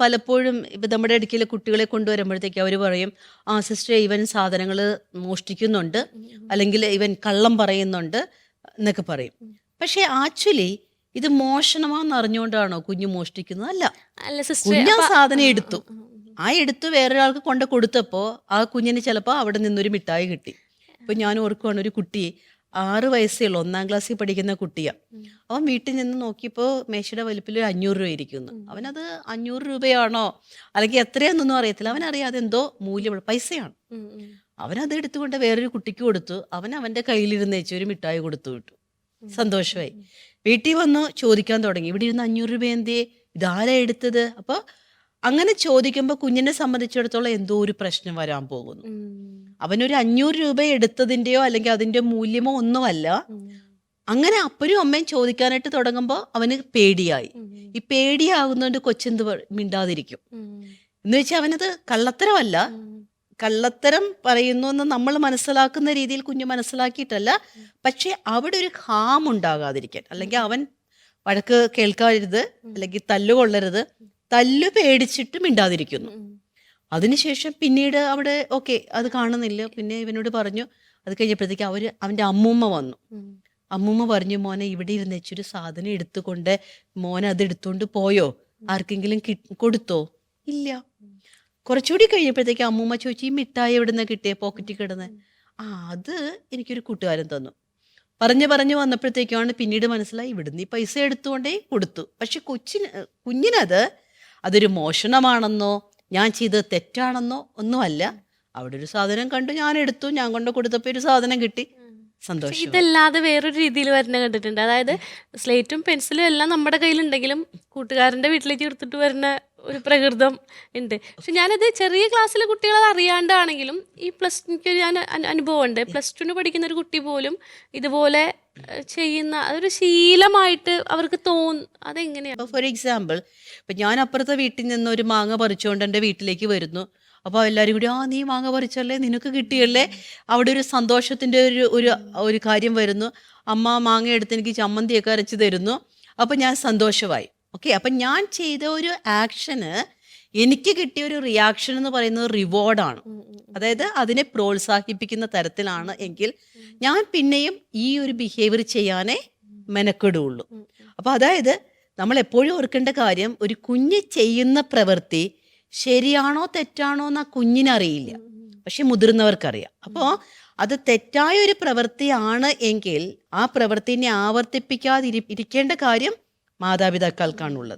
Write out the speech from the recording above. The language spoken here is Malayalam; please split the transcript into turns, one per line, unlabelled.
പലപ്പോഴും ഇപ്പം നമ്മുടെ ഇടയ്ക്കിലെ കുട്ടികളെ കൊണ്ടുവരുമ്പോഴത്തേക്ക് അവർ പറയും ആ സിസ്റ്റർ ഇവൻ സാധനങ്ങൾ മോഷ്ടിക്കുന്നുണ്ട് അല്ലെങ്കിൽ ഇവൻ കള്ളം പറയുന്നുണ്ട് എന്നൊക്കെ പറയും. പക്ഷേ ആക്ച്വലി ഇത് മോഷണമാണെന്ന് അറിഞ്ഞുകൊണ്ടാണോ കുഞ്ഞു മോഷ്ടിക്കുന്നത് അല്ല
അല്ല സിസ്റ്റർ
കുഞ്ഞ് ആ സാധനം എടുത്തു. ആ എടുത്ത് വേറൊരാൾക്ക് കൊണ്ട് കൊടുത്തപ്പോൾ ആ കുഞ്ഞിന് ചിലപ്പോൾ അവിടെ നിന്നൊരു മിഠായി കിട്ടി. ഇപ്പം ഞാൻ ഓർക്കുവാണ് ഒരു കുട്ടി ആറ് വയസ്സേ ഉള്ളൂ. ഒന്നാം ക്ലാസ്സിൽ പഠിക്കുന്ന കുട്ടിയാണ് അവൻ വീട്ടിൽ നിന്ന് നോക്കിയപ്പോൾ മേശയുടെ വലിപ്പിൽ ഒരു അഞ്ഞൂറ് രൂപ ഇരിക്കുന്നു. അവനത് അഞ്ഞൂറ് രൂപയാണോ? അല്ലെങ്കിൽ എത്രയാണെന്നൊന്നും അറിയത്തില്ല. അവനറിയാതെ എന്തോ മൂല്യമുള്ള പൈസയാണ്. അവനത് എടുത്തുകൊണ്ട് വേറൊരു കുട്ടിക്ക് കൊടുത്തു. അവൻ അവന്റെ കയ്യിലിരുന്ന് വെച്ച് ഒരു മിഠായി കൊടുത്തു വിട്ടു. സന്തോഷമായി. വീട്ടിൽ വന്ന് ചോദിക്കാൻ തുടങ്ങി. ഇവിടെ ഇരുന്ന് അഞ്ഞൂറ് രൂപ എന്തേ? ഇതാരാ എടുത്തത്? അപ്പോൾ അങ്ങനെ ചോദിക്കുമ്പോൾ കുഞ്ഞിനെ സംബന്ധിച്ചിടത്തോളം എന്തോ ഒരു പ്രശ്നം വരാൻ പോകുന്നു. അവനൊരു അഞ്ഞൂറ് രൂപ എടുത്തതിന്റെയോ അല്ലെങ്കിൽ അതിന്റെ മൂല്യമോ ഒന്നുമല്ല. അങ്ങനെ അപ്പനും അമ്മയും ചോദിക്കാനായിട്ട് തുടങ്ങുമ്പോൾ അവന് പേടിയായി. ഈ പേടിയാകുന്നതുകൊണ്ട് കൊച്ചെന്ത് മിണ്ടാതിരിക്കും. എന്ന് വെച്ചാൽ അവനത് കള്ളത്തരമല്ല. കള്ളത്തരം പറയുന്നു എന്ന് നമ്മൾ മനസ്സിലാക്കുന്ന രീതിയിൽ കുഞ്ഞ് മനസ്സിലാക്കിയിട്ടല്ല. പക്ഷെ അവിടെ ഒരു ഹാം ഉണ്ടാകാതിരിക്കാൻ അല്ലെങ്കിൽ അവൻ വഴക്ക് കേൾക്കരുത് അല്ലെങ്കിൽ തല്ലുകൊള്ളരുത് തല്ല് പേടിച്ചിട്ട് മിണ്ടാതിരിക്കുന്നു. അതിനുശേഷം പിന്നീട് അവിടെ ഓക്കെ അത് കാണുന്നില്ല. പിന്നെ ഇവനോട് പറഞ്ഞു അത് കഴിഞ്ഞപ്പോഴത്തേക്ക് അവർ അവന്റെ അമ്മൂമ്മ വന്നു. അമ്മൂമ്മ പറഞ്ഞു മോനെ ഇവിടെ ഇരുന്ന് വെച്ചൊരു സാധനം എടുത്തുകൊണ്ട് മോനെ അത് എടുത്തുകൊണ്ട് പോയോ? ആർക്കെങ്കിലും കി- കൊടുത്തോ? ഇല്ല. കുറച്ചുകൂടി കഴിഞ്ഞപ്പോഴത്തേക്ക് അമ്മൂമ്മ ചോദിച്ചു ഈ മിഠായി എവിടെ നിന്ന് കിട്ടിയ? പോക്കറ്റിൽ കിടന്ന്? ആ അത് എനിക്കൊരു കൂട്ടുകാരൻ തന്നു. പറഞ്ഞു പറഞ്ഞു വന്നപ്പോഴത്തേക്കാണ് പിന്നീട് മനസ്സിലായി ഇവിടുന്ന് ഈ പൈസ എടുത്തുകൊണ്ടേ കൊടുത്തു. പക്ഷെ കൊച്ചിന് കുഞ്ഞിനത് അതൊരു മോഷണമാണെന്നോ ഞാൻ ചെയ്തത് തെറ്റാണെന്നോ ഒന്നുമല്ല. അവിടെ ഒരു സാധനം കണ്ടു ഞാൻ എടുത്തു. ഞാൻ കൊണ്ട് കൊടുത്തപ്പോൾ ഒരു സാധനം കിട്ടി. സന്തോഷം.
ഇതല്ലാതെ വേറൊരു രീതിയിൽ വരുന്ന കണ്ടിട്ടുണ്ട്. അതായത് സ്ലേറ്റും പെൻസിലും എല്ലാം നമ്മുടെ കയ്യിലുണ്ടെങ്കിലും കൂട്ടുകാരന്റെ വീട്ടിലേക്ക് എടുത്തിട്ട് വരുന്ന ഒരു പ്രകൃതം ഉണ്ട്. പക്ഷെ ഞാനത് ചെറിയ ക്ലാസ്സിലെ കുട്ടികൾ അത് അറിയാണ്ടാണെങ്കിലും ഈ പ്ലസ് എനിക്ക് ഞാൻ അനുഭവം ഉണ്ട് പ്ലസ് ടുന് പഠിക്കുന്ന ഒരു കുട്ടി പോലും ഇതുപോലെ ചെയ്യുന്ന അതൊരു ശീലമായിട്ട് അവർക്ക് തോന്നും. അതെങ്ങനെയാണ്
ഫോർ എക്സാമ്പിൾ ഇപ്പം ഞാൻ അപ്പുറത്തെ വീട്ടിൽ നിന്ന് ഒരു മാങ്ങ പറിച്ചുകൊണ്ട് എന്റെ വീട്ടിലേക്ക് വരുന്നു. അപ്പോൾ എല്ലാവരും കൂടി ആ നീ മാങ്ങ പറിച്ചല്ലേ? നിനക്ക് കിട്ടിയല്ലേ? അവിടെ ഒരു സന്തോഷത്തിന്റെ ഒരു ഒരു ഒരു കാര്യം വരുന്നു. അമ്മ മാങ്ങ എടുത്ത് എനിക്ക് ചമ്മന്തിയൊക്കെ അരച്ച് തരുന്നു. അപ്പോൾ ഞാൻ സന്തോഷമായി. ഓക്കെ അപ്പം ഞാൻ ചെയ്ത ഒരു ആക്ഷന് എനിക്ക് കിട്ടിയ ഒരു റിയാക്ഷൻ എന്ന് പറയുന്നത് റിവാർഡാണ് അതായത് അതിനെ പ്രോത്സാഹിപ്പിക്കുന്ന തരത്തിലാണ് എങ്കിൽ ഞാൻ പിന്നെയും ഈ ഒരു ബിഹേവിയർ ചെയ്യാനേ മെനക്കെടുള്ളൂ. അപ്പോൾ അതായത് നമ്മൾ എപ്പോഴും ഓർക്കേണ്ട കാര്യം ഒരു കുഞ്ഞ് ചെയ്യുന്ന പ്രവൃത്തി ശരിയാണോ തെറ്റാണോ എന്ന് ആ കുഞ്ഞിനറിയില്ല പക്ഷെ മുതിർന്നവർക്കറിയാം. അപ്പോൾ അത് തെറ്റായ ഒരു പ്രവൃത്തിയാണ് എങ്കിൽ ആ പ്രവൃത്തിനെ ആവർത്തിപ്പിക്കാതിരി ഇരിക്കേണ്ട കാര്യം മാതാപിതാക്കൾക്കാണുള്ളത്